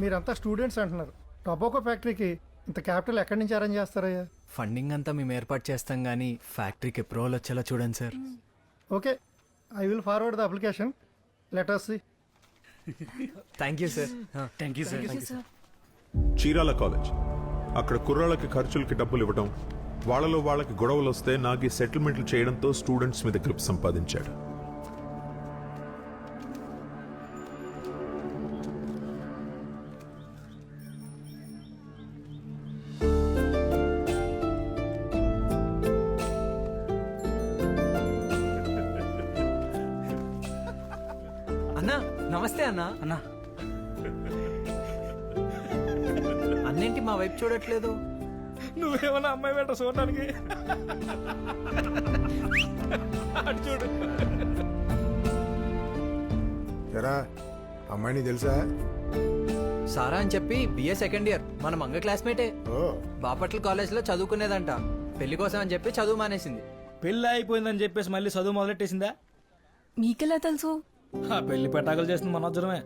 మీరంతా స్టూడెంట్స్ అంటున్నారు. టొబాకో ఫ్యాక్టరీకి ఇంత క్యాపిటల్ ఎక్కడి నుంచి అరేంజ్ చేస్తారయ్యా? ఫండింగ్ అంతా మేము ఏర్పాటు చేస్తాం కానీ ఫ్యాక్టరీకి ఎప్రూవల్ వచ్చేలా చూడండి sir. Okay. I will forward the application. Letters thank you sir. Thank you sir. Chirala college. అక్కడ కుర్రాళ్ళకి ఖర్చులకి డబ్బులు ఇవ్వడం వాళ్ళలో వాళ్ళకి గొడవలు వస్తే నాగి సెటిల్మెంట్లు చేయడంతో స్టూడెంట్స్ మీద గ్రిప్ సంపాదించాడు. అన్నేంటి మా వైపు చూడట్లేదు. నువ్వేమన్నా అమ్మాయి వెంట చూడడానికి అటు చూడు. ఎరా అమ్మాయిని తెలుసా? సారా అని చెప్పి బిఏ సెకండ్ ఇయర్ మన మంగ క్లాస్మేటే ఓ. బాపట్ల కాలేజ్లో చదువుకునేదంట. పెళ్ళి కోసం అని చెప్పి చదువు మానేసింది. పెళ్ళి అయిపోయిందని చెప్పేసి మళ్ళీ చదువు మొదలెట్టేసిందా? మీకెలా తెలుసు? ఆ పెళ్ళి పెటాకులు చేస్తుంది మనోజ్జరమే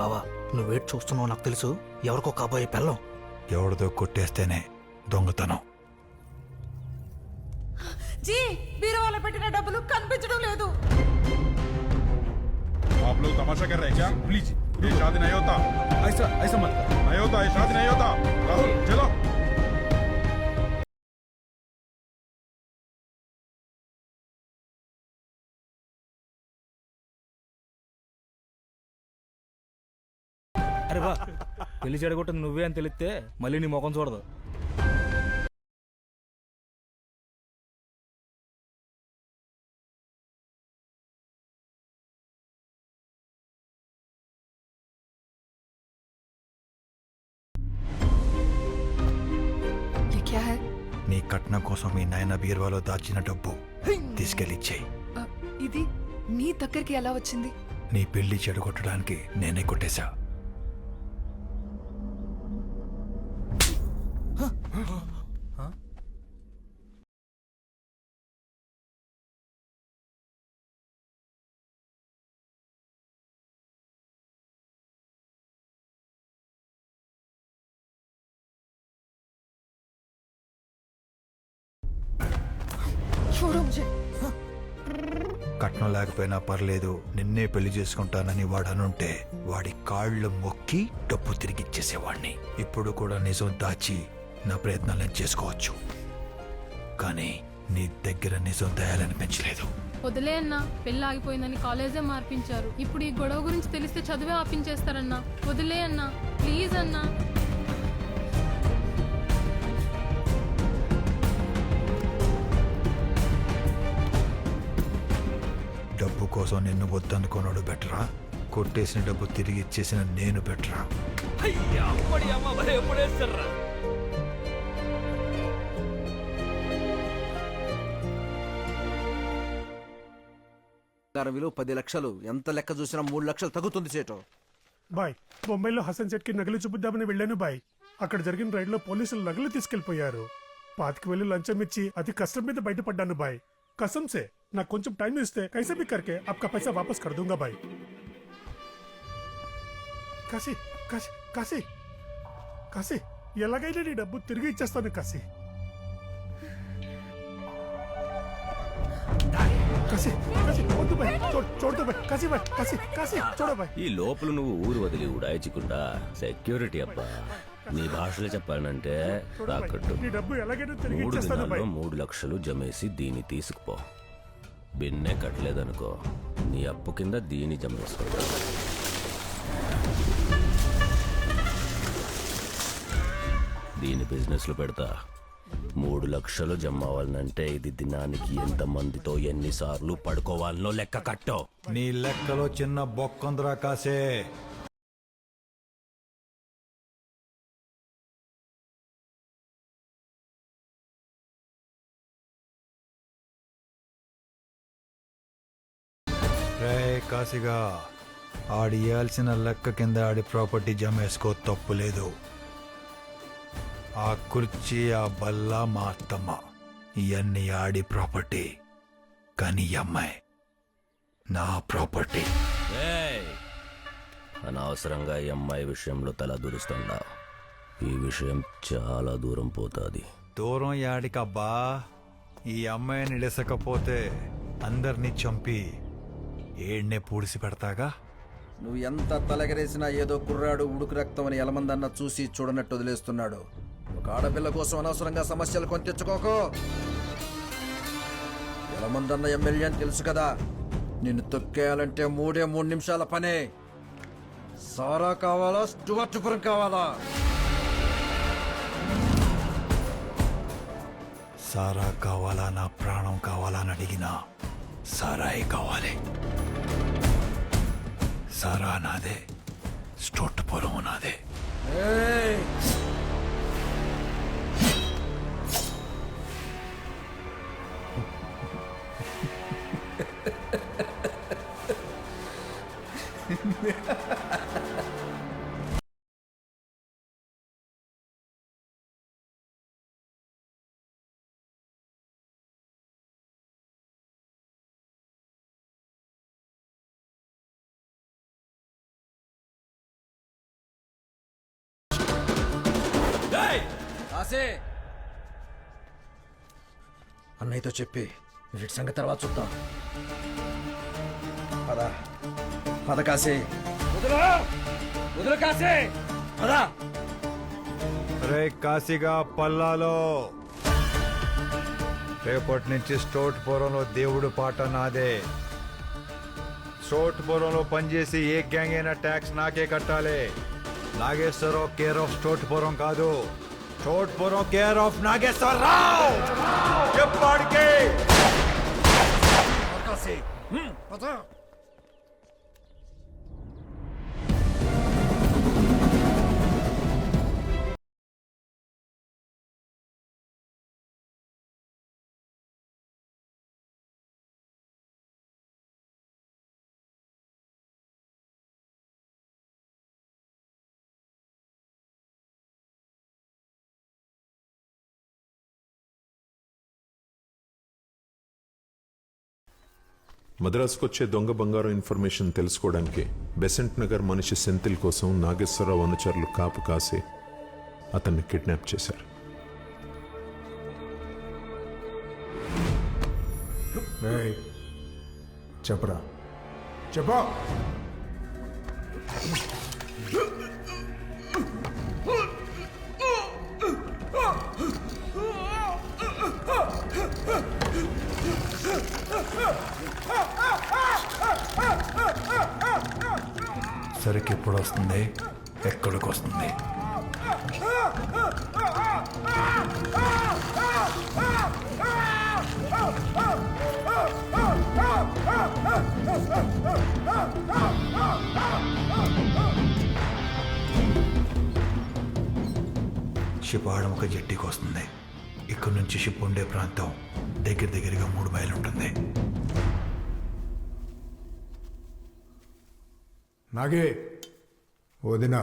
బావా నువ్వేట్ చూస్తున్నావు నాకు తెలుసు ఎవరికో కాబోయే పెళ్ళం ఎవరిదో కొట్టేస్తేనే దొంగతనం జీ బీరువాలో పెట్టిన డబ్బులు కనిపించడం లేదు आप लोग तमाशा कर रहे हैं क्या प्लीज ये शादी नहीं होता ऐसा ऐसा मत नहीं होता ये शादी नहीं होता राहुल चलो పెళ్ళి చెడగొట్టింది నువ్వే అని తెలిస్తే మళ్ళీ నీ ముఖం చూడదు. నీ కట్నం కోసం మీ నాయన బీర్వాలో దాచిన డబ్బు తీసుకెళ్ళిచ్చే ఇది నీ దగ్గరికి ఎలా వచ్చింది? నీ పెళ్ళి చెడగొట్టడానికి నేనే కొట్టేశా. కట్నం లేకపోయినా పర్లేదు నిన్నే పెళ్ళి చేసుకుంటానని వాడు అనుంటే వాడి కాళ్ళు మొక్కి డబ్బు తిరిగిచ్చేసేవాణ్ణి ఇప్పుడు కూడా నిజం దాచి నా ప్రయత్నాలు నేను చేసుకోవచ్చు. కానీ నీ దగ్గర నిజం దయాలనిపించలేదు వదిలే అన్నా పెళ్ళి ఆగిపోయిందని కాలేజే మార్పించారు. ఇప్పుడు ఈ గొడవ గురించి తెలిస్తే చదివే ఆపించేస్తారన్నా. వదిలే అన్నా ప్లీజ్ అన్నా. కోసం నిన్ను వద్దనుకున్నాడు బెటరా? కొట్టేసిన డబ్బు తిరిగి ఇచ్చేసిన నేను బెటరా? విలువ పది లక్షలు. ఎంత లెక్క చూసినా మూడు లక్షలు తగ్గుతుంది సేటు. బాయ్ బొంబాయిలో హసన్ సెట్కి నగలు చూపిద్దామని వెళ్ళాను బాయ్. అక్కడ జరిగిన రైడ్లో పోలీసులు నగలు తీసుకెళ్ళిపోయారు పాతికి వెళ్ళి లంచం ఇచ్చి అతి కష్టం మీద బయటపడ్డాను బాయ్. కసం సే నాకు కొంచెం టైం ఇస్తే కైసే బి కర్కే పైసా వాపస్ కర్ దూంగా భాయ్ కాశీ కాశీ కాశీ కాశీ ఎలాగైనా నీ డబ్బు తిరిగి ఇచ్చేస్తాను కాశీ. కాశీ కాశీ వద్దు చూడదు ఈ లోపల నువ్వు ఊరు వదిలి ఉడాయించకుండా సెక్యూరిటీ అబ్బా. నీ భాషలో చెప్పాలంటే డబ్బు తిరిగి మూడు లక్షలు జమేసి దీన్ని తీసుకుపో. బిన్నే కట్టలేదనుకో నీ అప్పు కింద దీన్ని జమేసుకుంటా దీని బిజినెస్లో పెడతా. మూడు లక్షలు జమ అవ్వాలనంటే ఇది దినానికి ఎంత మందితో ఎన్నిసార్లు పడుకోవాలనో లెక్క కట్టో. నీ లెక్కలో చిన్న బొక్కందరా కాసే. రే కాశీగా ఆడి లెక్క కింద ఆడి ప్రాపర్టీ జమేసుకో తప్పు లేదు. ఆ కుర్చీ ఆ బల్ల మా అత్తమ్మ. ఇవన్నీ ఆడి ప్రాపర్టీ. కానీ అమ్మాయి నా ప్రాపర్టీ! అనవసరంగా ఈ అమ్మాయి విషయంలో తల దూరుస్తుండా ఈ విషయం చాలా దూరం పోతుంది. దూరం యాడికబ్బా? ఈ అమ్మాయిని ఇడసకపోతే అందరినీ చంపి ఏడ్నే పూడిసి పెడతాగా? నువ్వు ఎంత తలగరేసినా ఏదో కుర్రాడు ఉడుకు రక్తం అని ఎలమందన్న చూసి చూడనట్టు వదిలేస్తున్నాడు. ఒక ఆడపిల్ల కోసం అనవసరంగా సమస్యలు కొని తెచ్చుకోకు ఎలమందన్న ఎమ్మెల్యే అని తెలుసు కదా నిన్ను తొక్కేయాలంటే మూడే మూడు నిమిషాల పనే. సారా కావాలా స్టువర్టుపురం కావాలా? సారా కావాలా నా ప్రాణం కావాలా అని అడిగినా సారాయి కావాలి. సారా నాదే. స్టోట్ పొలం నాదే. ఆసే అన్నయ్యతో చెప్పి వీటి సంగతి తర్వాత చూద్దాం. పద. పద కాసే. వదులు! వదులు కాసే! పదా. రే కాశీగా పల్లాలో. రేపటి నుంచి స్టోట్ పొరంలో దేవుడు పాట నాదే. స్టోట్ పొరంలో పనిచేసి ఏ గ్యాంగ్ అయినా ట్యాక్స్ నాకే కట్టాలి. నాగేశ్వరరావు కేర్ ఆఫ్ స్టోట్ పొరం కాదు. స్టోట్ పొరం కేర్ ఆఫ్ నాగేశ్వరరావు చెప్పాడికి మద్రాసుకు వచ్చే దొంగ బంగారం ఇన్ఫర్మేషన్ తెలుసుకోవడానికి బెసెంట్ నగర్ మనిషి సెంతిల్ కోసం నాగేశ్వరరావు అనుచరులు కాపు కాసి అతన్ని కిడ్నాప్ చేశారు. చెప్పరా. చెప్పా. సరికి ఎప్పుడు వస్తుంది. ఎక్కడికి వస్తుంది? షిప్ ఒక జట్టికి వస్తుంది. ఇక్కడ నుంచి షిప్ ఉండే ప్రాంతం దగ్గర దగ్గరగా మూడు మైలు ఉంటుంది నాగే వదినా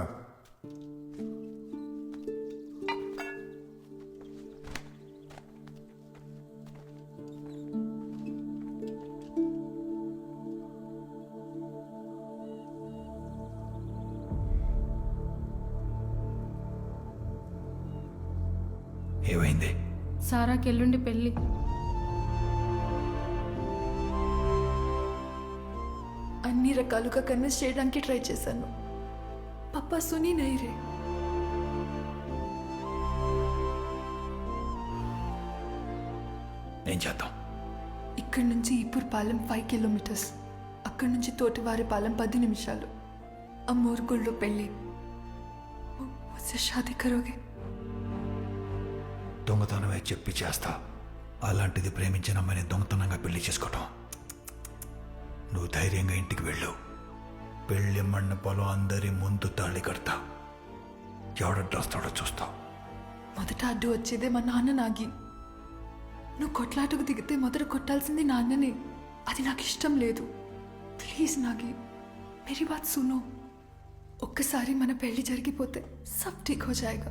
ఏమైంది? సారాకి ఎల్లుండి పెళ్ళి. అన్ని రకాలుగా కన్విన్స్ చేయడానికి ట్రై చేశాను. పప్పా సునీ నైరే. ఏం చేద్దాం? ఇక్కడి నుంచి ఇప్పుడు పాలెం ఫైవ్ కిలోమీటర్స్. అక్కడి నుంచి తోటివారి పాలెం పది నిమిషాలు. ఆ మూరుగుళ్ళో పెళ్ళి. షాది దొంగతనమే చెప్పి చేస్తా. అలాంటిది ప్రేమించిన అమ్మాయిని దొంగతనంగా పెళ్ళి చేసుకోవటం. నువ్వు ధైర్యంగా ఇంటికి వెళ్ళు. పెళ్ళి పొలం అందరి ముందు తాళి కడతా. ఎవడడ్డొస్తాడో చూస్తావు మొదట అడ్డు వచ్చేదే మా నాన్న నాగి. నువ్వు కొట్లాటకు దిగితే మొదట కొట్టాల్సింది నాన్ననే. అది నాకు ఇష్టం లేదు. ప్లీజ్ నాగి మేరీ బాత్ సునో. ఒక్కసారి మన పెళ్ళి జరిగిపోతే సబ్ ఠీక్ హో జాయేగా.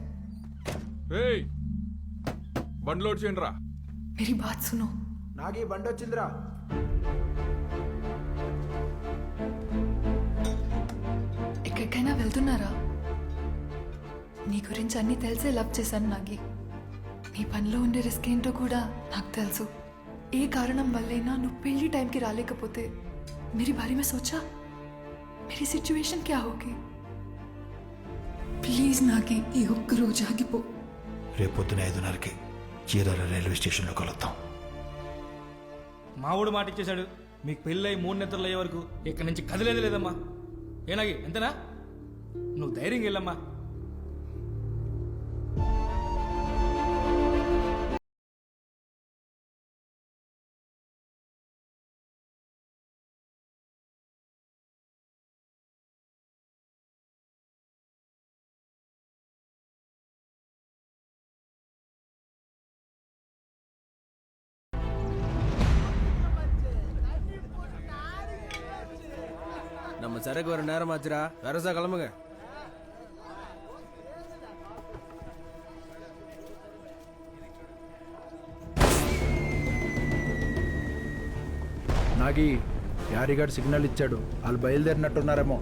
బండ్లోడ్ చేయండి రా మేరీ బాత్ సునో. నాగి బండి వచ్చిందిరా ఎక్కడికైనా వెళ్తున్నారా నీ గురించి అన్నీ తెలిసే లవ్ చేశాను నాగి నీ పనిలో ఉండే రిస్క్ ఏంటో కూడా నాకు తెలుసు ఏ కారణం వల్లైనా నువ్వు పెళ్లి టైంకి రాలేకపోతే मेरी बारे में सोचा मेरी सिचुएशन क्या होगी ప్లీజ్ నాకి ఈ ఒక్క రోజు ఆగిపో రేపొద్దున ఐదున్నరకి చీరాల రైల్వే స్టేషన్లో కలుద్దాం మావుడు మాట ఇచ్చేశాడు మీకు పెళ్ళై మూడు నిద్రలు అయ్యే వరకు ఇక్కడి నుంచి కదిలేదు లేదమ్మా ఏనాగి ఎంతనా నువ్వు ధైర్యం వెళ్ళమ్మా. நம்ம சரக்கு வர நேரம் ஆச்சுடா வரசா கிளம்புங்க నాగి యారిగాడు సిగ్నల్ ఇచ్చాడు వాళ్ళు బయలుదేరినట్టున్నారేమో